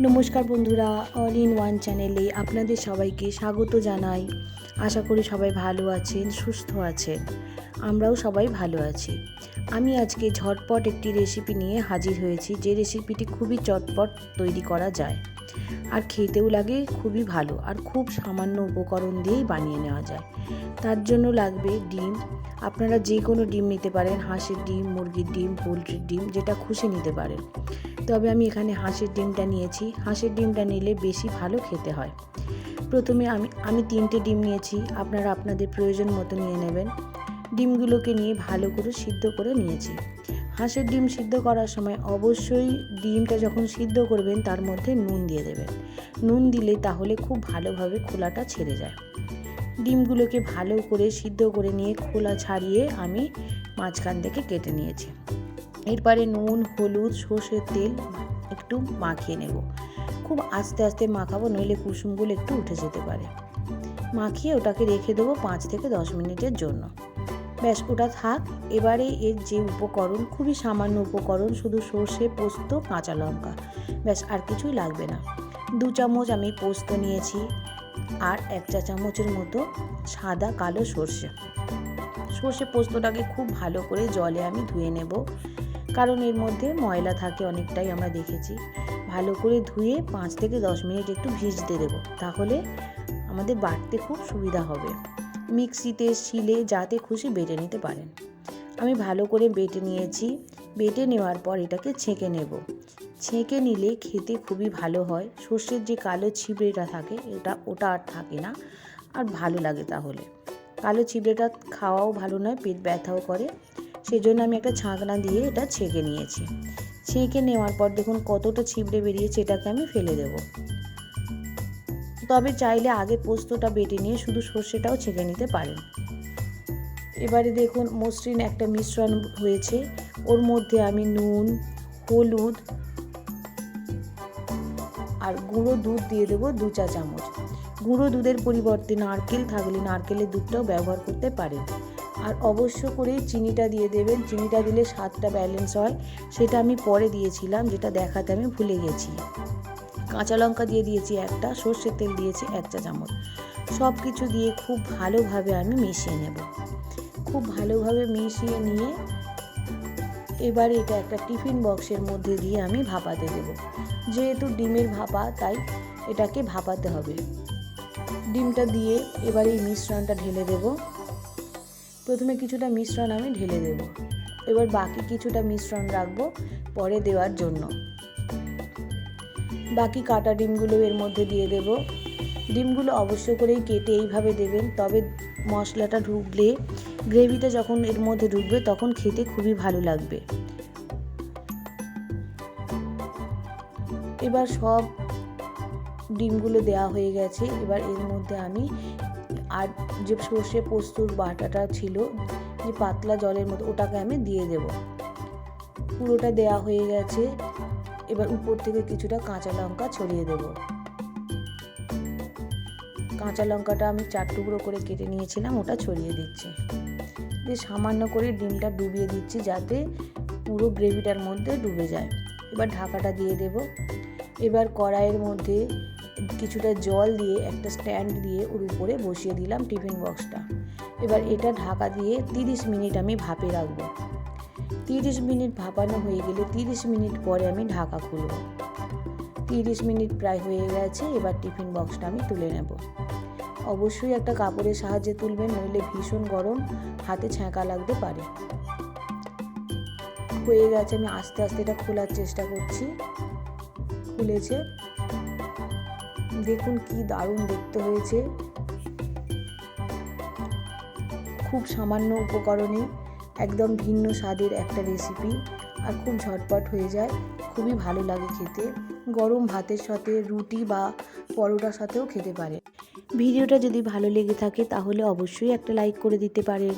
নমস্কার বন্ধুরা all in one চ্যানেলে আপনাদের সবাইকে স্বাগত জানাই। আশা করি সবাই ভালো আছেন, সুস্থ আছেন। আমরাও সবাই ভালো আছি। আমি আজকে ঝটপট একটি রেসিপি নিয়ে হাজির হয়েছি, যে রেসিপিটি খুবই চটপট তৈরি করা যায়। আর খেতেও লাগে, খুবই ভালো, আর খুব সামান্য উপকরণ দিয়েই বানিয়ে নেওয়া যায়। তার জন্য লাগবে ডিম। আপনারা যে কোনো ডিম নিতে পারেন, হাঁসের ডিম, মুরগির ডিম, পোলট্রির ডিম, যেটা খুশি নিতে পারেন। তবে আমি এখানে হাঁসের ডিমটা নিয়েছি। হাঁসের ডিমটা নিলে বেশি ভালো খেতে হয়। প্রথমে আমি আমি তিনটে ডিম নিয়েছি। আপনারা আপনাদের প্রয়োজন মতো নিয়ে নেবেন। ডিমগুলোকে নিয়ে ভালো করে সিদ্ধ করে নিয়েছি। হাঁসের ডিম সিদ্ধ করার সময় অবশ্যই ডিমটা যখন সিদ্ধ করবেন, তার মধ্যে নুন দিয়ে দেবেন। নুন দিলে তাহলে খুব ভালোভাবে খোলাটা ছেড়ে যায়। ডিমগুলোকে ভালো করে সিদ্ধ করে নিয়ে খোলা ছাড়িয়ে আমি মাঝখান থেকে কেটে নিয়েছি। এরপরে নুন, হলুদ, সর্ষের তেল একটু মাখিয়ে নেব। খুব আস্তে আস্তে মাখাবো, নইলে কুসুমগুলো একটু উঠে যেতে পারে। মাখিয়ে ওটাকে রেখে দেবো পাঁচ থেকে দশ মিনিটের জন্য। ব্যাস, ওটা থাক। এবারে এর যে উপকরণ, খুবই সামান্য উপকরণ, শুধু সর্ষে, পোস্ত, কাঁচা লঙ্কা। ব্যাস, আর কিছুই লাগবে না। দু চামচ আমি পোস্ত নিয়েছি আর এক চা চামচের মতো সাদা কালো সর্ষে। সর্ষে পোস্তটাকে খুব ভালো করে জলে আমি ধুয়ে নেব, কারণ এর মধ্যে ময়লা থাকে অনেকটাই আমরা দেখেছি। ভালো করে ধুয়ে পাঁচ থেকে দশ মিনিট একটু ভিজতে দেবো, তাহলে আমাদের বাটতে খুব সুবিধা হবে। মিক্সিতে শিলে যাতে খুশি বেটে নিতে পারেন। আমি ভালো করে বেটে নিয়েছি। বেটে নেওয়ার পর এটাকে ছেঁকে নেব। ছেঁকে নিলে খেতে খুবই ভালো হয়। সর্ষের যে কালো ছিবড়েটা থাকে, এটা ওটা আর থাকে না। আর ভালো লাগে তাহলে। কালো ছিবড়েটা খাওয়াও ভালো নয়, পেট ব্যথাও করে। সেই জন্য আমি একটা ছাঁকনা দিয়ে এটা ছেঁকে নিয়েছি। ছেঁকে নেওয়ার পর দেখুন কতটা ছিবড়ে বেরিয়েছে, এটাকে আমি ফেলে দেব। তবে চাইলে আগে পোস্তটা বেটে নিয়ে শুধু সর্ষেটাও ছেঁকে নিতে পারেন। এবারে দেখুন মসৃণ একটা মিশ্রণ হয়েছে। ওর মধ্যে আমি নুন, হলুদ আর গুঁড়ো দুধ দিয়ে দেবো দু চা চামচ। গুঁড়ো দুধের পরিবর্তে নারকেল থাকলে নারকেলের দুধটাও ব্যবহার করতে পারেন। আর অবশ্য করে চিনিটা দিয়ে দেবেন। চিনিটা দিলে স্বাদটা ব্যালেন্স হয়। সেটা আমি পরে দিয়েছিলাম, যেটা দেখাতে আমি ভুলে গেছি। কাঁচা লঙ্কা দিয়ে দিয়েছি একটা, সর্ষের তেল দিয়েছি এক চা চামচ। সব কিছু দিয়ে খুব ভালোভাবে আমি মিশিয়ে নেব। খুব ভালোভাবে মিশিয়ে নিয়ে এবারে এটা একটা টিফিন বক্সের মধ্যে দিয়ে আমি ভাপাতে দেব। যেহেতু ডিমের ভাপা, তাই এটাকে ভাপাতে হবে। ডিমটা দিয়ে এবার এই মিশ্রণটা ঢেলে দেব। প্রথমে কিছুটা মিশ্রণ আমি ঢেলে দেব। এবার বাকি কিছুটা মিশ্রণ রাখব পরে দেওয়ার জন্য। বাকি কাটা ডিমগুলো এর মধ্যে দিয়ে দেব। ডিমগুলো অবশ্য করেই কেটে এইভাবে দেবেন, তবে মশলাটা ঢুকলে, গ্রেভিটা যখন এর মধ্যে ঢুকবে তখন খেতে খুবই ভালো লাগবে। এবার সব ডিমগুলো দেওয়া হয়ে গেছে, এবার এর মধ্যে আমি আর যে সর্ষে পোস্তর বাটাটা ছিল, যে পাতলা জলের মতো ওটাকে আমি দিয়ে দেব। পুরোটা দেওয়া হয়ে গেছে এবার উপর থেকে কিছুটা কাঁচা লঙ্কা ছড়িয়ে দেব। কাঁচা লঙ্কাটা আমি চার টুকরো করে কেটে নিয়েছিলাম, ওটা ছড়িয়ে দিচ্ছি। দিয়ে সামান্য করে ডিমটা ডুবিয়ে দিচ্ছি যাতে পুরো গ্রেভিটার মধ্যে ডুবে যায়। এবার ঢাকাটা দিয়ে দেব। এবার কড়াইয়ের মধ্যে কিছুটা জল দিয়ে, একটা স্ট্যান্ড দিয়ে ওর উপরে বসিয়ে দিলাম টিফিন বক্সটা। এবার এটা ঢাকা দিয়ে তিরিশ মিনিট আমি ভাপে রাখব। তিরিশ মিনিট ভাপানো হয়ে গেলে তিরিশ মিনিট পরে আমি ঢাকা খুলব। তিরিশ মিনিট প্রায় হয়ে গেছে, এবার টিফিন বক্সটা আমি তুলে নেব। অবশ্যই একটা কাপড়ের সাহায্যে তুলবেন, নইলে ভীষণ গরম, হাতে ছ্যাঁকা লাগতে পারে। হয়ে গেছে, আমি আস্তে আস্তে এটা খোলার চেষ্টা করছি। খুলেছে। দেখুন কি দারুণ দেখতে হয়েছে। খুব সামান্য উপকরণে একদম ভিন্ন স্বাদের একটা রেসিপি আর খুব ঝটপট হয়ে যায়। খুবই ভালো লাগে খেতে। গরম ভাতের সাথে রুটি বা পরোটার সাথেও খেতে পারে ভিডিওটা যদি ভালো লেগে থাকে তাহলে অবশ্যই একটা লাইক করে দিতে পারেন।